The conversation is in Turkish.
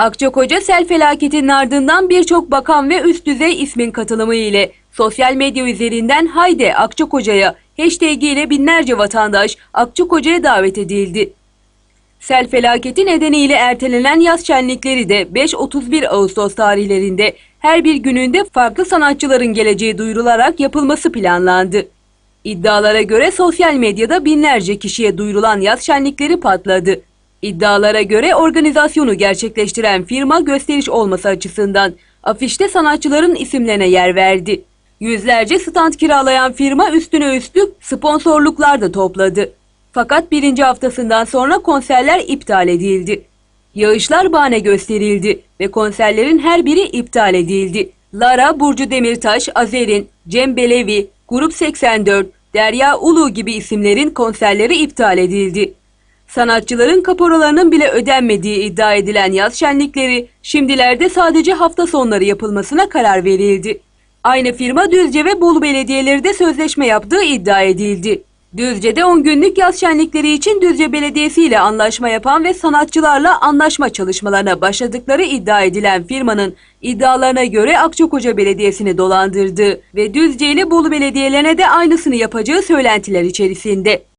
Akçakoca sel felaketinin ardından birçok bakan ve üst düzey ismin katılımı ile sosyal medya üzerinden Haydi Akçakoca'ya hashtag ile binlerce vatandaş Akçakoca'ya davet edildi. Sel felaketi nedeniyle ertelenen yaz şenlikleri de 5-31 Ağustos tarihlerinde her bir gününde farklı sanatçıların geleceği duyurularak yapılması planlandı. İddialara göre sosyal medyada binlerce kişiye duyurulan yaz şenlikleri patladı. İddialara göre organizasyonu gerçekleştiren firma gösteriş olması açısından afişte sanatçıların isimlerine yer verdi. Yüzlerce stand kiralayan firma üstüne üstlük sponsorluklar da topladı. Fakat birinci haftasından sonra konserler iptal edildi. Yağışlar bahane gösterildi ve konserlerin her biri iptal edildi. Lara, Burcu Demirtaş, Azer'in, Cem Belevi, Grup 84, Derya Ulu gibi isimlerin konserleri iptal edildi. Sanatçıların kaporalarının bile ödenmediği iddia edilen yaz şenlikleri şimdilerde sadece hafta sonları yapılmasına karar verildi. Aynı firma Düzce ve Bolu belediyeleri de sözleşme yaptığı iddia edildi. Düzce'de 10 günlük yaz şenlikleri için Düzce Belediyesi ile anlaşma yapan ve sanatçılarla anlaşma çalışmalarına başladıkları iddia edilen firmanın iddialarına göre Akçakoca Belediyesi'ni dolandırdığı ve Düzce ile Bolu belediyelerine de aynısını yapacağı söylentiler içerisinde.